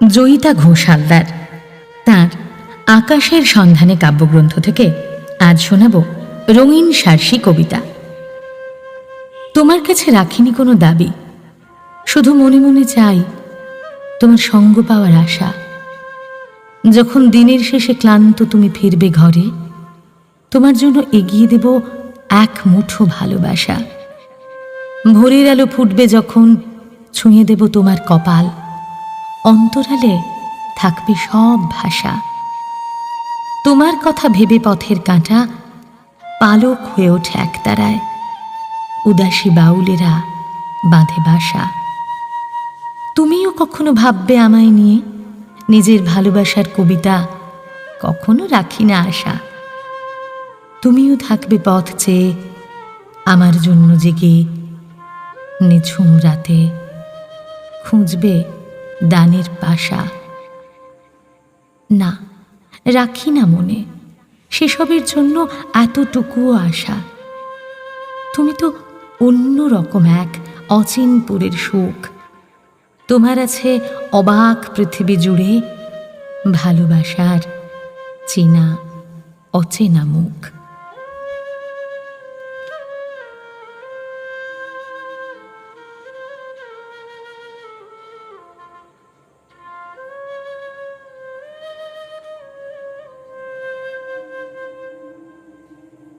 জয়িতা ঘোষ হালদার। তাঁর আকাশের সন্ধানে কাব্যগ্রন্থ থেকে আজ শোনাব রঙিন সার্সি কবিতা। তোমার কাছে রাখিনি কোনো দাবি, শুধু মনে মনে চাই তোমার সঙ্গ পাওয়ার আশা। যখন দিনের শেষে ক্লান্ত তুমি ফিরবে ঘরে, তোমার জন্য এগিয়ে দেব এক মুঠো ভালোবাসা। ভোরের আলো ফুটবে যখন ছুঁয়ে দেব তোমার কপাল। অন্তরালে থাকবে সব ভাষা। তোমার কথা ভেবে পথের কাঁটা পালক হয়ে ওঠে একতারায় উদাসী বাউলেরা বাঁধে বাসা। তুমিও কখনো ভাববে আমায় নিয়ে? নিজের ভালোবাসার কবিতা কখনো রাখি না আশা। তুমিও থাকবে পথ চেয়ে আমার জন্য জেগে। নিঝুম রাতে খুঁজবে দানের পাশা না, রাখি না মনে। সেসবের জন্য এতটুকুও আশা। তুমি তো অন্য রকম এক অচিনপুরের সুখ তোমার আছে অবাক পৃথিবী জুড়ে ভালোবাসার চেনা, অচেনা মুখ।